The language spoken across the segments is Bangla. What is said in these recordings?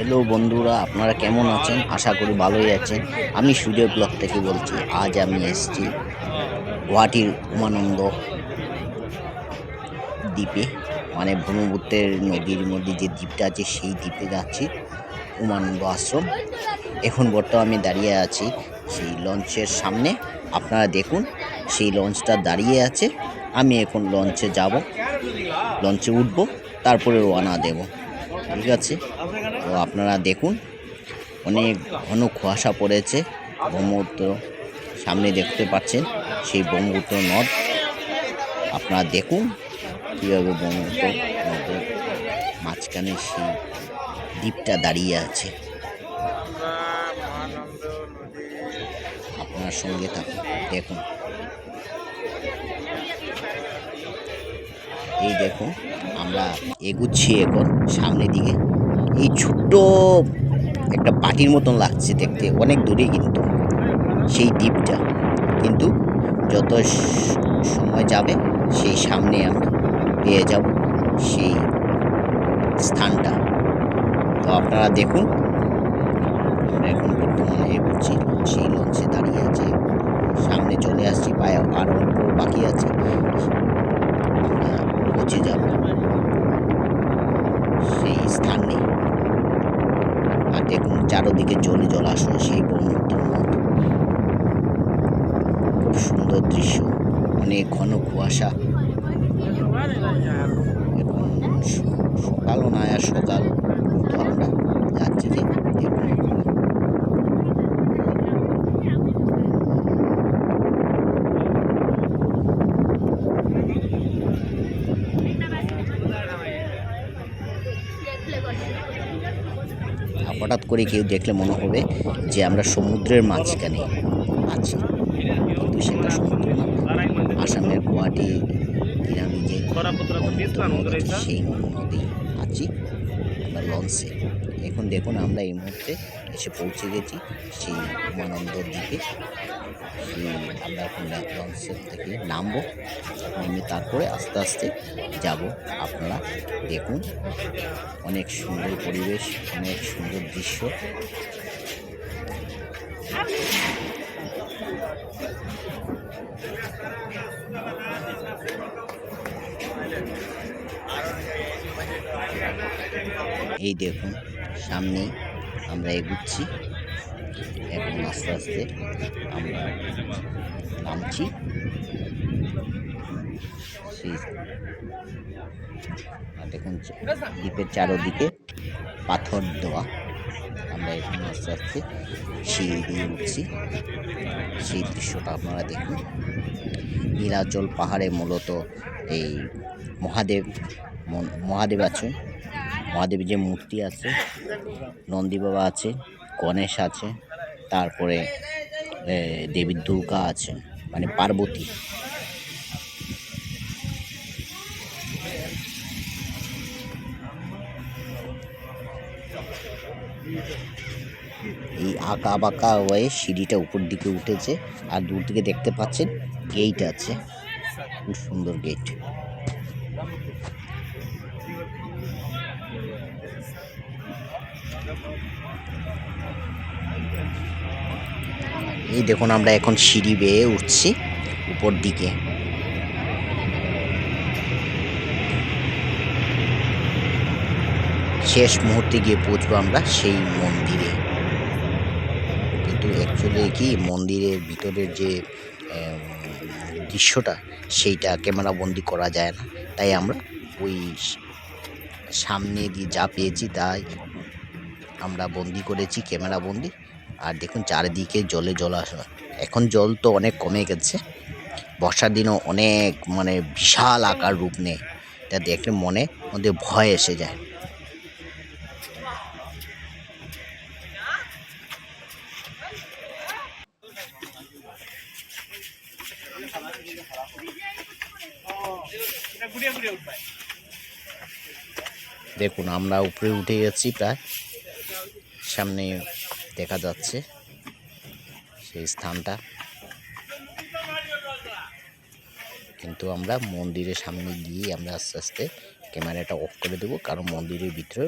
হ্যালো বন্ধুরা, আপনারা কেমন আছেন? আশা করি ভালোই আছেন। আমি সূর্য ব্লক থেকে বলছি, আজ আমি এসেছি গুয়াহাটির উমানন্দ দ্বীপে। মানে ব্রহ্মপুত্রের নদীর মধ্যে যে দ্বীপটা আছে, সেই দ্বীপে যাচ্ছি, উমানন্দ আশ্রম। এখন বর্তমানে আমি দাঁড়িয়ে আছি সেই লঞ্চের সামনে। আপনারা দেখুন, সেই লঞ্চটা দাঁড়িয়ে আছে। আমি এখন লঞ্চে যাব, লঞ্চে উঠব, তারপরে রওনা দেব। ঠিক আছে? তো আপনারা দেখুন, অনেক ঘন কুয়াশা পড়েছে ব্রহ্মপুত্র সামনে দেখতে পাচ্ছেন, সেই ব্রহ্মপুত্র নদ। আপনারা দেখুন কীভাবে ব্রহ্মপুত্র নদের মাঝখানে সেই দ্বীপটা দাঁড়িয়ে আছে। আপনার সঙ্গে থাকুন, দেখুন। এই দেখুন, আমরা এগুচ্ছি এখন সামনের দিকে এই ছোট্ট একটা পাটির মতন লাগছে দেখতে, অনেক দূরে কিন্তু সেই দ্বীপটা। কিন্তু যত সময় যাবে, সেই সামনে আমরা পেয়ে যাব সেই স্থানটা। তো আপনারা দেখুন, আমরা এখন বর্তমানে এগোচ্ছি লঞ্চে দাঁড়িয়ে আছে সামনে চলে আসছি প্রায় আর অল্প বাকি আছে আমরা পৌঁছে যাব সেই স্থানে আর দেখুন চারোদিকে জলে জলাশয়, সেই বন্যতম খুব সুন্দর দৃশ্য। অনেক ঘন কুয়াশা। এখন সকাল সকালও না আর সকাল তো আমরা যাচ্ছি যে দেখুন হঠাৎ করে কেউ দেখলে মনে হবে যে আমরা সমুদ্রের মাঝখানে আছি। কিন্তু সেটা সমুদ্র না। আসামের গুয়াহাটি গ্রামে যে ব্রহ্মপুত্র নদ আছে, সেই নদী আছি আমরা লঞ্চে। এখন দেখুন আমরা এই মুহূর্তে এসে পৌঁছে গেছি সেই উমানন্দ দ্বীপে সেই আমরা এখন লঞ্চের থেকে নামবো। নেমে তারপরে আস্তে আস্তে যাব। আপনারা দেখুন, অনেক সুন্দর পরিবেশ, অনেক সুন্দর দৃশ্য। এই দেখুন সামনে আমরা এগুচ্ছি এখন আস্তে আস্তে আমরা নামছি। দেখুন, দ্বীপের চারোদিকে পাথর দেওয়া। আমরা এখানে আস্তে আস্তে সিঁড়ি দিয়ে উঠছি। সেই দৃশ্যটা আপনারা দেখুন। নীলাচল পাহাড়ে মূলত এই মহাদেব মহাদেব আছে মহাদেবের যে মূর্তি আছে, নন্দী বাবা আছে, গণেশ আছে, তারপরে দেবী দুর্গা আছে মানে পার্বতী। এই আঁকা বাঁকা হয়ে সিঁড়িটা উপর দিকে উঠেছে, আর দূর থেকে দেখতে পাচ্ছেন গেট আছে। খুব সুন্দর গেট এই দেখুন, আমরা এখন সিঁড়ি বেয়ে উঠছি উপর দিকে। শেষ মুহূর্তে গিয়ে পৌঁছবো আমরা সেই মন্দিরে। কিন্তু অ্যাকচুয়ালি কি, মন্দিরের ভিতরের যে দৃশ্যটা, সেইটা ক্যামেরা বন্দি করা যায় না। তাই আমরা ওই সামনে দিয়ে যা পেয়েছি তাই আমরা বন্দি করেছি, ক্যামেরা বন্দি। আর দেখুন, চারিদিকে জলে জলাশয় এখন জল তো অনেক কমে গেছে। বর্ষার দিনও অনেক মানে বিশাল আকার রূপ নেয়। তা দেখলে মনে, মধ্যে ভয় এসে যায়। দেখুন, আমরা উপরে উঠে গেছি প্রায়। সামনে দেখা যাচ্ছে সেই স্থানটা। কিন্তু আমরা মন্দিরের সামনে গিয়ে আমরা আস্তে আস্তে ক্যামেরাটা অফ করে দেবো, কারণ মন্দিরের ভিতরে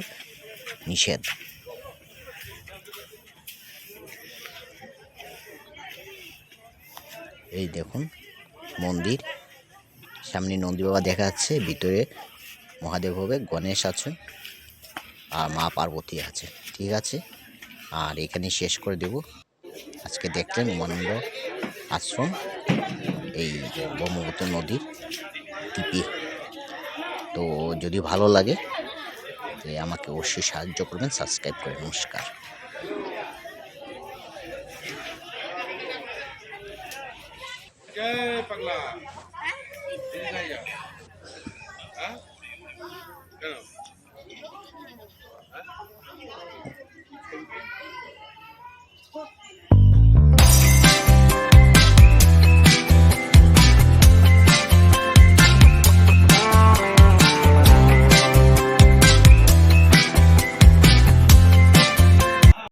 নিষেধ। এই দেখুন মন্দির। সামনে নন্দী বাবা দেখা যাচ্ছে, ভিতরে মহাদেব হবে, গণেশ আছেন, আর মা পার্বতী আছেন ঠিক আছে। আর এখানে শেষ করে দেব। আজকে দেখলেন উমানন্দ আশ্রম, এই ব্রহ্মপুত্র নদীর টিপি। তো যদি ভালো লাগে আমাকে অবশ্যই সাহায্য করবেন, সাবস্ক্রাইব করে নমস্কার।